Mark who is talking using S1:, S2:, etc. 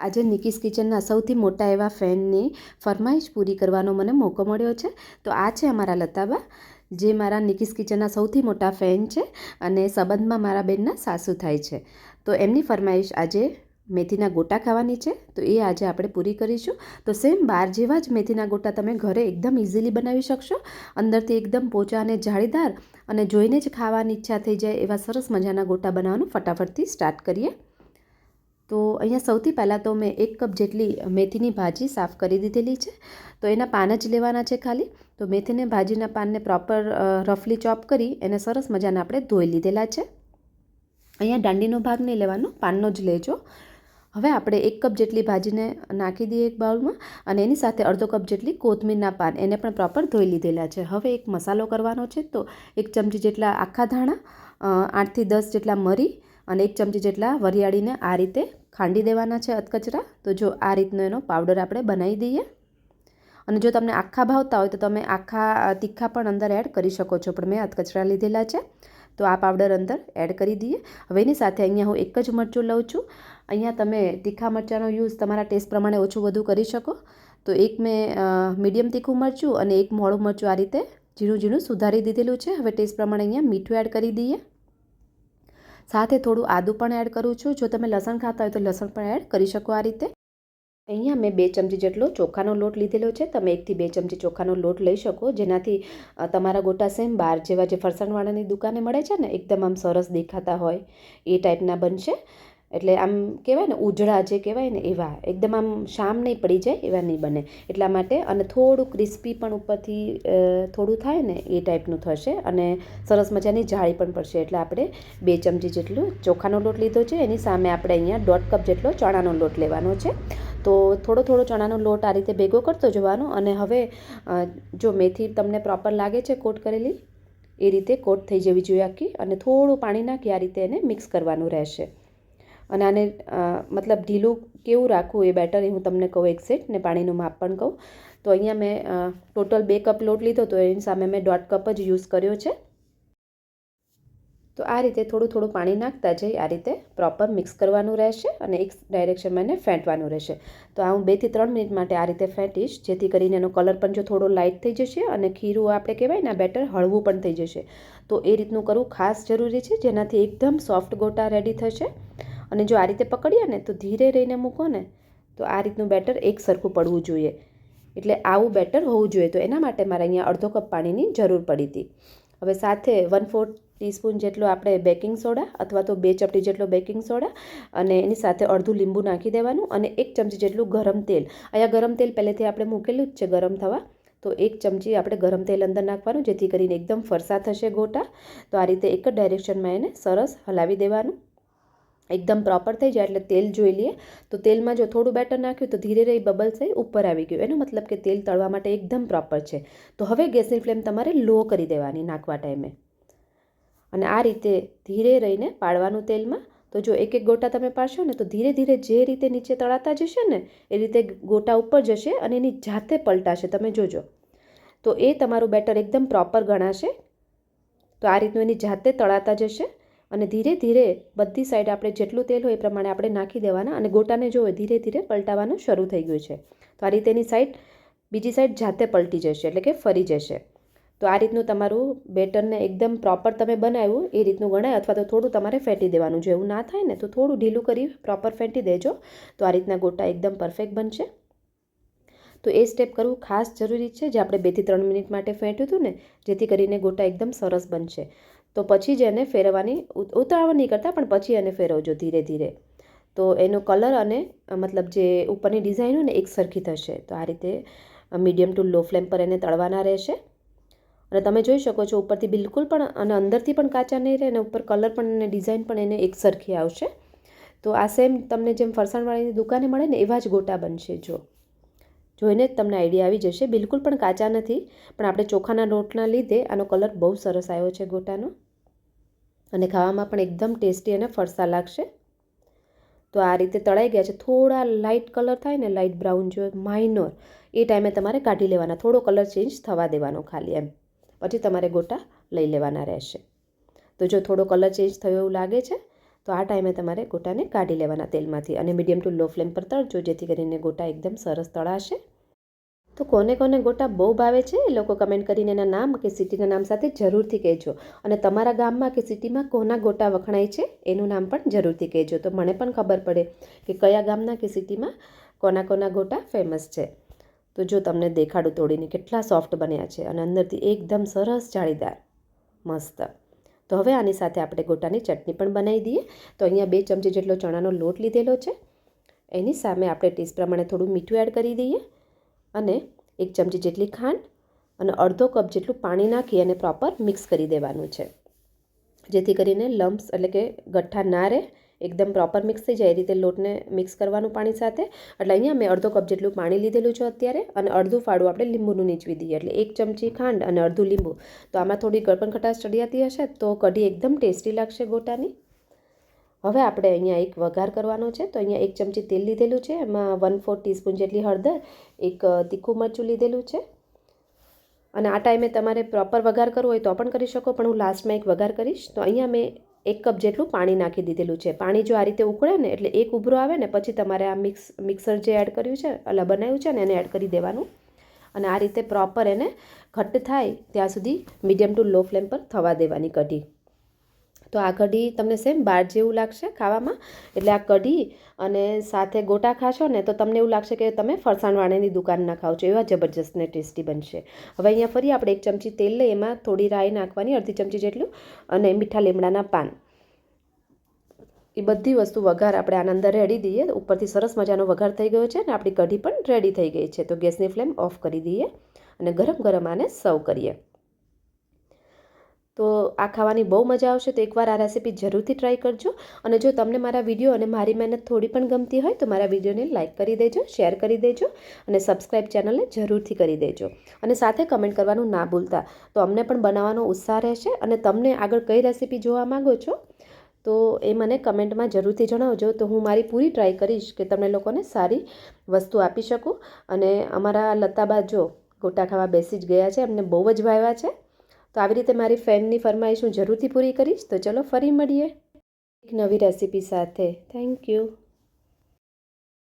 S1: આજે નિકીસ કિચનના સૌથી મોટા એવા ફેનની ફરમાઈશ પૂરી કરવાનો મને મોકો મળ્યો છે. તો આ છે અમારા લતાબા, જે મારા નિકીસ કિચનના સૌથી મોટા ફેન છે અને સંબંધમાં મારા બેનના સાસુ થાય છે. તો એમની ફરમાઈશ આજે મેથીના ગોટા ખાવાની છે. તો એ આજે આપણે પૂરી કરીશું. તો સેમ બાર જેવા જ મેથીના ગોટા તમે ઘરે એકદમ ઇઝીલી બનાવી શકશો. અંદરથી એકદમ પોચા અને જાળીદાર અને જોઈને જ ખાવાની ઈચ્છા થઈ જાય એવા સરસ મજાના ગોટા બનાવવાનું ફટાફટથી સ્ટાર્ટ કરીએ. તો અહીંયા સૌથી પહેલાં તો મેં એક કપ જેટલી મેથીની ભાજી સાફ કરી દીધેલી છે. તો એના પાન જ લેવાના છે ખાલી. તો મેથીને ભાજીના પાનને પ્રોપર રફલી ચોપ કરી એને સરસ મજાના આપણે ધોઈ લીધેલા છે. અહીંયા દાંડીનો ભાગ નહીં લેવાનો, પાનનો જ લેજો. હવે આપણે એક કપ જેટલી ભાજીને નાખી દઈએ એક બાઉલમાં અને એની સાથે અડધો કપ જેટલી કોથમીરના પાન એને પણ પ્રોપર ધોઈ લીધેલા છે. હવે એક મસાલો કરવાનો છે તો એક ચમચી જેટલા આખા ધાણા આઠથી દસ જેટલા મરી અને એક ચમચી જેટલા વરિયાળીને આ રીતે ખાંડી દેવાના છે અધકચરા. તો જો આ રીતનો એનો પાવડર આપણે બનાવી દઈએ. અને જો તમને આખા ભાવતા હોય તો તમે આખા તીખા પણ અંદર એડ કરી શકો છો. પણ મેં અધકચરા લીધેલા છે. તો આ પાવડર અંદર એડ કરી દઈએ. હવે એની સાથે અહીંયા હું એક જ મરચું લઉં છું. અહીંયા તમે તીખા મરચાંનો યુઝ તમારા ટેસ્ટ પ્રમાણે ઓછું વધુ કરી શકો. તો એક મેં મીડિયમ તીખું મરચું અને એક મોડું મરચું આ રીતે ઝીણું ઝીણું સુધારી દીધેલું છે. હવે ટેસ્ટ પ્રમાણે અહીંયા મીઠું એડ કરી દઈએ. સાથે થોડું આદું પણ એડ કરું છું. જો તમે લસણ ખાતા હોય તો લસણ પણ એડ કરી શકો આ રીતે. અહીંયા મેં બે ચમચી જેટલો ચોખાનો લોટ લીધેલો છે. તમે એકથી બે ચમચી ચોખાનો લોટ લઈ શકો. જેનાથી તમારા ગોટા સેમ બાર જેવા જે ફરસાણવાળાની દુકાને મળે છે ને, એકદમ આમ સરસ દેખાતા હોય એ ટાઈપના બનશે. એટલે આમ કહેવાય ને, ઉજળા જે કહેવાય ને એવા, એકદમ આમ શામ નહીં પડી જાય એવા નહીં બને. એટલા માટે અને થોડું ક્રિસ્પી પણ ઉપરથી થોડું થાય ને એ ટાઈપનું થશે અને સરસ મજાની જાળી પણ પડશે. એટલે આપણે બે ચમચી જેટલું ચોખાનો લોટ લીધો છે, એની સામે આપણે અહીંયા દોઢ કપ જેટલો ચણાનો લોટ લેવાનો છે. તો થોડો થોડો ચણાનો લોટ આ રીતે ભેગો કરતો જવાનો અને હવે જો મેથી તમને પ્રોપર લાગે છે કોટ કરેલી, એ રીતે કોટ થઈ જવી જોઈએ આખી અને થોડું પાણી નાખી આ રીતે એને મિક્સ કરવાનું રહેશે. અને આને મતલબ ઢીલું કેવું રાખવું એ બેટર એ હું તમને કહું એક સેટ ને પાણીનું માપ પણ કહું. તો અહીંયા મેં ટોટલ બે કપ લોટ લીધો તો એની સામે મેં દોઢ કપ જ યુઝ કર્યો છે. તો આ રીતે થોડું થોડું પાણી નાખતા જઈ આ રીતે પ્રોપર મિક્સ કરવાનું રહેશે અને એક ડાયરેક્શનમાં એને ફેંટવાનું રહેશે. તો આ હું બેથી ત્રણ મિનિટ માટે આ રીતે ફેંટીશ, જેથી કરીને એનો કલર પણ જો થોડો લાઇટ થઈ જશે અને ખીરું આપણે કહેવાય ને બેટર હળવું પણ થઈ જશે. તો એ રીતનું કરવું ખાસ જરૂરી છે જેનાથી એકદમ સોફ્ટ ગોટા રેડી થશે. અને જો આ રીતે પકડીએ ને, તો ધીરે રહીને મૂકો ને, તો આ રીતનું બેટર એક સરખું પડવું જોઈએ. એટલે આવું બેટર હોવું જોઈએ. તો એના માટે મારે અહીંયા અડધો કપ પાણીની જરૂર પડી હતી. હવે સાથે વન ફોર્થ ટીસ્પૂન જેટલો આપણે બેકિંગ સોડા અથવા તો બે ચપટી જેટલો બેકિંગ સોડા અને એની સાથે અડધું લીંબુ નાખી દેવાનું અને એક ચમચી જેટલું ગરમ તેલ. અહીંયા ગરમ તેલ પહેલેથી આપણે મૂકેલું જ છે ગરમ થવા. તો એક ચમચી આપણે ગરમ તેલ અંદર નાખવાનું, જેથી કરીને એકદમ ફરસા થશે ગોટા. તો આ રીતે એક જ ડાયરેક્શનમાં એને સરસ હલાવી દેવાનું. એકદમ પ્રોપર થઈ જાય એટલે તેલ જોઈ લઈએ. તો તેલમાં જો થોડું બેટર નાખ્યું તો ધીરે રહી બબલ્સ એ ઉપર આવી ગયું. એનો મતલબ કે તેલ તળવા માટે એકદમ પ્રોપર છે. તો હવે ગેસની ફ્લેમ તમારે લો કરી દેવાની નાખવા ટાઈમે અને આ રીતે ધીરે રહીને પાડવાનું તેલમાં. તો જો એક એક ગોટા તમે પાડશો ને તો ધીરે ધીરે જે રીતે નીચે તળાતા જશે ને એ રીતે ગોટા ઉપર જશે અને એની જાતે પલટાશે. તમે જોજો. તો એ તમારું બેટર એકદમ પ્રોપર ગણાશે. તો આ રીતનું એની જાતે તળાતા જશે. અને ધીરે ધીરે બધી સાઈડ આપણે જેટલું તેલ હોય એ પ્રમાણે આપણે નાખી દેવાના અને ગોટાને જો ધીરે ધીરે પલટાવવાનું શરૂ થઈ ગયું છે. તો આ રીતેની સાઈડ બીજી સાઈડ જાતે પલટી જશે એટલે કે ફરી જશે. તો આ રીતનું તમારું બેટરને એકદમ પ્રોપર તમે બનાવ્યું એ રીતનું ગણાય અથવા તો થોડું તમારે ફેંટી દેવાનું. જો એવું ના થાય ને તો થોડું ઢીલું કરી પ્રોપર ફેંટી દેજો. તો આ રીતના ગોટા એકદમ પરફેક્ટ બનશે. તો એ સ્ટેપ કરવું ખાસ જરૂરી છે. જે આપણે બેથી ત્રણ મિનિટ માટે ફેંટ્યું હતું ને, જેથી કરીને ગોટા એકદમ સરસ બનશે. તો પછી જ એને ફેરવવાની ઉતાવળ નહીં કરતા પણ પછી એને ફેરવજો ધીરે ધીરે. તો એનો કલર અને મતલબ જે ઉપરની ડિઝાઇન હોય ને, એક સરખી થશે. તો આ રીતે મીડિયમ ટુ લો ફ્લેમ પર એને તળવાના રહેશે. અને તમે જોઈ શકો છો, ઉપરથી બિલકુલ પણ, અને અંદરથી પણ કાચા નહીં રહે, અને ઉપર કલર પણ અને ડિઝાઇન પણ એને એક સરખી આવશે. તો આ સેમ તમને જેમ ફરસાણવાળીની દુકાને મળે ને, એવા જ ગોટા બનશે જો. જોઈને જ તમને આઈડિયા આવી જશે. બિલકુલ પણ કાચા નથી, પણ આપણે ચોખાના નોટના લીધે આનો કલર બહુ સરસ આવ્યો છે ગોટાનો. અને ખાવામાં પણ એકદમ ટેસ્ટી અને ફરસા લાગશે. તો આ રીતે તળાઈ ગયા છે. થોડા લાઇટ કલર થાય ને લાઇટ બ્રાઉન જો માઇનોર એ ટાઈમે તમારે કાઢી લેવાના. થોડો કલર ચેન્જ થવા દેવાનો ખાલી એમ. પછી તમારે ગોટા લઈ લેવાના રહેશે. તો જો થોડો કલર ચેન્જ થયો એવું લાગે છે, તો આ ટાઈમે તમારે ગોટાને કાઢી લેવાના તેલમાંથી. અને મીડિયમ ટુ લો ફ્લેમ પર તળજો, જેથી કરીને ગોટા એકદમ સરસ તળાશે. તો કોને કોને ગોટા બહુ ભાવે છે એ લોકો કમેન્ટ કરીને એના નામ કે સિટીના નામ સાથે જરૂરથી કહેજો. અને તમારા ગામમાં કે સિટીમાં કોના ગોટા વખણાય છે એનું નામ પણ જરૂરથી કહેજો. તો મને પણ ખબર પડે કે કયા ગામના કે સિટીમાં કોના કોના ગોટા ફેમસ છે. તો જો તમને દેખાડું તોડીને કેટલા સોફ્ટ બન્યા છે અને અંદરથી એકદમ સરસ જાળીદાર, મસ્ત. તો હવે આની સાથે આપણે ગોટાની ચટણી પણ બનાવી દઈએ. તો અહીંયા બે ચમચી જેટલો ચણાનો લોટ લીધેલો છે. એની સામે આપણે ટેસ્ટ પ્રમાણે થોડું મીઠું એડ કરી દઈએ. અને એક ચમચી જેટલી ખાંડ અને અડધો કપ જેટલું પાણી નાખી અને પ્રોપર મિક્સ કરી દેવાનું છે. જેથી કરીને લમ્પ્સ એટલે કે ગઠ્ઠા ના રહે, એકદમ પ્રોપર મિક્સ થઈ જાય એ રીતે લોટને મિક્સ કરવાનું પાણી સાથે. એટલે અહીંયા મેં અડધો કપ જેટલું પાણી લીધેલું છે અત્યારે અને અડધું ફાળું આપણે લીંબુનું નીચવી દઈએ. એટલે એક ચમચી ખાંડ અને અડધું લીંબુ. તો આમાં થોડી ગળપણ ખટાશ ચડિયાતી હશે તો કઢી એકદમ ટેસ્ટી લાગશે ગોટાની. હવે આપણે અહીંયા એક વઘાર કરવાનો છે. તો અહીંયા એક ચમચી તેલ લીધેલું છે. એમાં વન ફોર ટીસ્પૂન જેટલી હળદર, એક તીખું મરચું લીધેલું છે. અને આ ટાઈમે તમારે પ્રોપર વઘાર કરવો હોય તો પણ કરી શકો, પણ હું લાસ્ટમાં એક વઘાર કરીશ. તો અહીંયા મેં એક કપ જેટલું પાણી નાખી દીધેલું છે. પાણી જો આ રીતે ઉકળે ને એટલે એક ઉભરો આવે ને, પછી તમારે આ મિક્સ મિક્સર જે એડ કર્યું છે એટલે બનાવ્યું છે ને, એને એડ કરી દેવાનું. અને આ રીતે પ્રોપર એને ઘટ્ટ થાય, ત્યાં સુધી મીડિયમ ટુ લો ફ્લેમ પર થવા દેવાની કઢી. તો આ કઢી તમને સેમ બાર જેવું લાગશે ખાવામાં. એટલે આ કઢી અને સાથે ગોટા ખાશો ને તો તમને એવું લાગશે કે તમે ફરસાણવાળાની દુકાનના ખાઓ છો. એવા જબરજસ્ત ને ટેસ્ટી બનશે. હવે અહીંયા ફરી આપણે એક ચમચી તેલ લઈ એમાં થોડી રાઈ નાખવાની, અડધી ચમચી જેટલું, અને મીઠા લીમડાના પાન. એ બધી વસ્તુ વઘાર આપણે આના અંદર રેડી દઈએ. ઉપરથી સરસ મજાનો વઘાર થઈ ગયો છે અને આપણી કઢી પણ રેડી થઈ ગઈ છે. તો ગેસની ફ્લેમ ઓફ કરી દઈએ અને ગરમ ગરમ આને સર્વ કરીએ. તો આ ખાવાની બહુ મજા આવશે તો એકવાર આ રેસીપી જરૂરથી ટ્રાય કરજો. અને જો તમને મારા વીડિયો અને મારી મહેનત થોડી પણ ગમતી હોય તો મારા વિડીયોને લાઇક કરી દેજો શેર કરી દેજો અને સબસ્ક્રાઈબ ચેનલને જરૂરથી કરી દેજો. અને સાથે કમેન્ટ કરવાનું ના ભૂલતા. તો અમને પણ બનાવવાનો ઉત્સાહ રહેશે અને તમને આગળ કઈ રેસીપી જોવા માગો છો, તો એ મને કમેન્ટમાં જરૂરથી જણાવજો. તો હું મારી પૂરી ટ્રાય કરીશ કે તમને લોકોને સારી વસ્તુ આપી શકું. અને અમારા લતાબા જો ગોટા ખાવા બેસી જ ગયા છે, એમને બહુ જ ભાવ્યા છે. તો આવી રીતે મારી ફેનની ફરમાઈશ હું જરૂરથી પૂરી કરીશ. તો ચલો ફરી મળીએ એક નવી રેસીપી સાથે. Thank you